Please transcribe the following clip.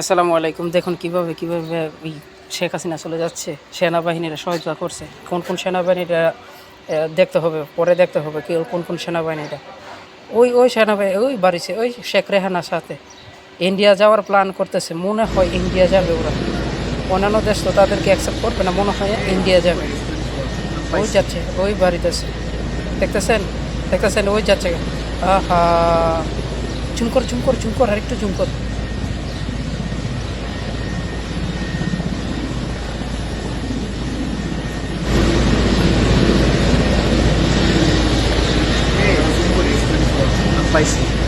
আসসালামু আলাইকুম। দেখুন কীভাবে কীভাবে শেখ হাসিনা চলে যাচ্ছে। সেনাবাহিনীরা সহায়তা করছে। কোন কোন সেনাবাহিনীরা দেখতে হবে, পরে দেখতে হবে কি, কোন কোন সেনাবাহিনীরা ওই ওই সেনাবাহিনী, ওই বাড়িছে ওই শেখ রেহানার সাথে ইন্ডিয়া যাওয়ার প্ল্যান করতেছে। মনে হয় ইন্ডিয়া যাবে ওরা। অন্যান্য দেশ তো তাদেরকে অ্যাকসেপ্ট করবে না। মনে হয় ইন্ডিয়া যাবে। ওই যাচ্ছে, ওই বাড়িতেছে দেখতেছেন? দেখতেছেন? ওই যাচ্ছে। আহা! চুম কর চুম কর চুম কর আরেকটু চুম কর spicy.